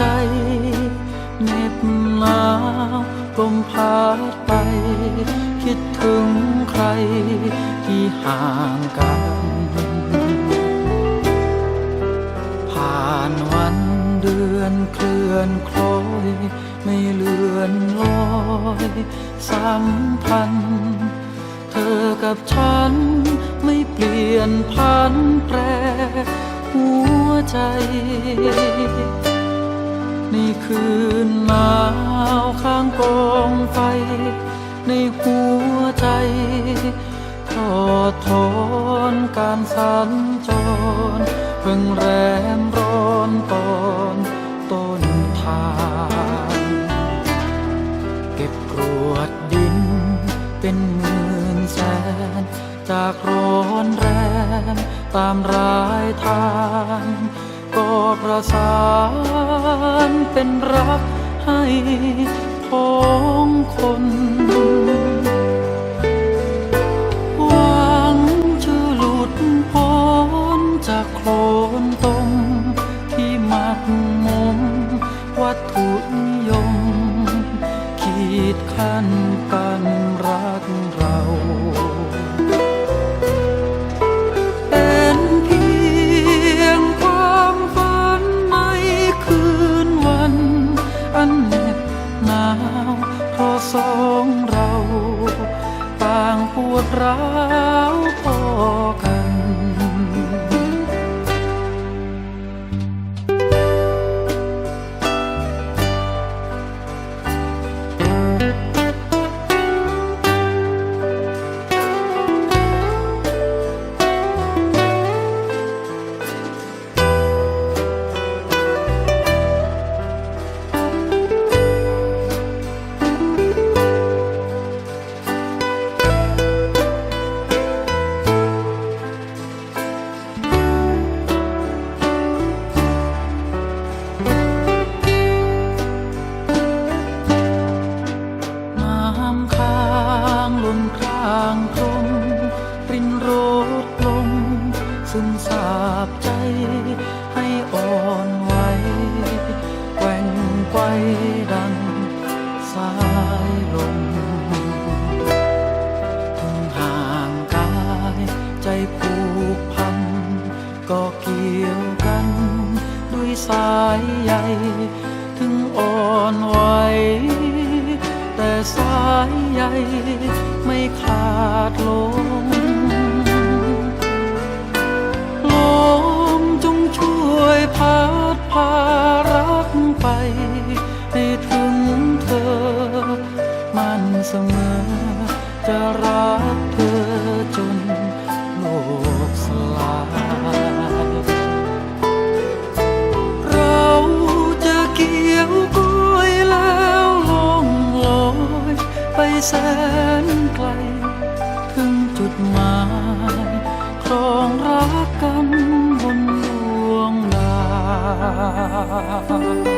จเหน็บหนาวลมพัดไป คิดถึงใครที่ห่างกัน ผ่านวันเดือนเคลื่อนคล้อย ไม่เลือนลอยสัมพันธ์เธอกับฉันไม่เปลี่ยนพันแปรหัวใจ คืนหนาวข้างกองไฟ ในหัวใจทอดทนการสัญจรเพิ่งแรมร้อนตอนต้นทาง เก็บกรวดดินเป็นหมื่นแสน จากร้อนแรงตามรายทาง ประสานเป็นรักให้พ้องคนหวังจะหลุดพ้นจากโคลนตมที่หมักหมมวัตถุนิยมขีดขั้นกัน สองเรา ต่างปวดร้าว ซึมสาบใจ ให้อ่อนไหวแกว่งไกวดังสายลมถึงห่างกายใจผูกพัน ก็เกี่ยวกัน ด้วยสายใยถึงอ่อนไหวแต่สายใยไม่ขาดลง พัดพารักไป ให้ถึงเธอ มันเสมอ จะรักเธอจนโลกสลายเราจะเกี่ยวก้อยแล้วลงลอย ไปแสนไกล ถึงจุดหมายา